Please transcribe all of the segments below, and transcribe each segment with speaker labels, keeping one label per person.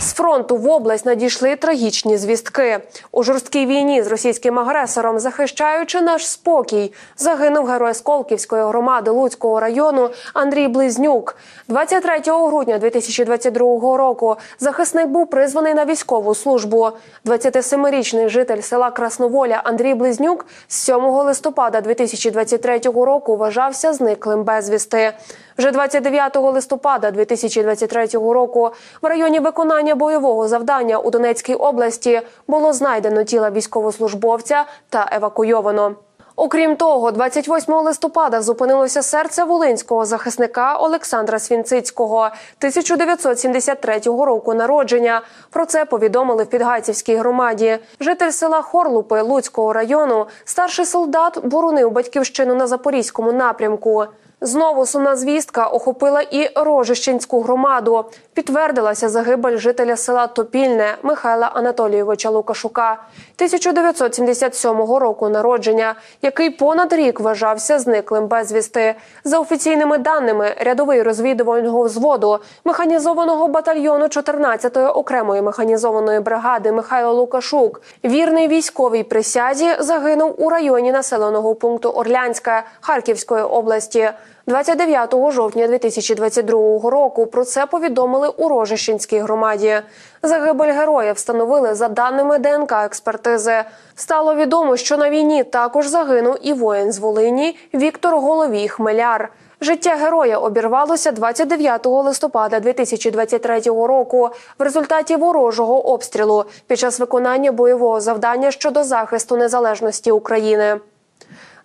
Speaker 1: З фронту в область надійшли трагічні звістки. У жорсткій війні з російським агресором, захищаючи наш спокій, загинув герой Сколківської громади Луцького району Андрій Близнюк. 23 грудня 2022 року захисник був призваний на військову службу. 27-річний житель села Красноволя Андрій Близнюк з 7 листопада 2023 року вважався зниклим безвісти. Вже 29 листопада 2023 року в районі виконання бойового завдання у Донецькій області було знайдено тіло військовослужбовця та евакуйовано. Окрім того, 28 листопада зупинилося серце волинського захисника Олександра Свінцицького 1973 року народження. Про це повідомили в Підгайцівській громаді. Житель села Хорлупи Луцького району, старший солдат, боронив батьківщину на запорізькому напрямку. Знову сумна звістка охопила і Рожищенську громаду. Підтвердилася загибель жителя села Топільне Михайла Анатолійовича Лукашука 1977 року народження, який понад рік вважався зниклим безвісти. За офіційними даними, рядовий розвідувального взводу механізованого батальйону 14-ї окремої механізованої бригади Михайло Лукашук, вірний військовій присязі, загинув у районі населеного пункту Орлянська Харківської області. 29 жовтня 2022 року про це повідомили у Рожищенській громаді. Загибель героя встановили за даними ДНК експертизи. Стало відомо, що на війні також загинув і воїн з Волині Віктор Головій Хмеляр. Життя героя обірвалося 29 листопада 2023 року в результаті ворожого обстрілу під час виконання бойового завдання щодо захисту незалежності України.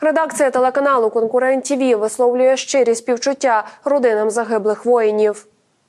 Speaker 1: Редакція телеканалу Конкурент ТІВІ висловлює щирі співчуття родинам загиблих воїнів.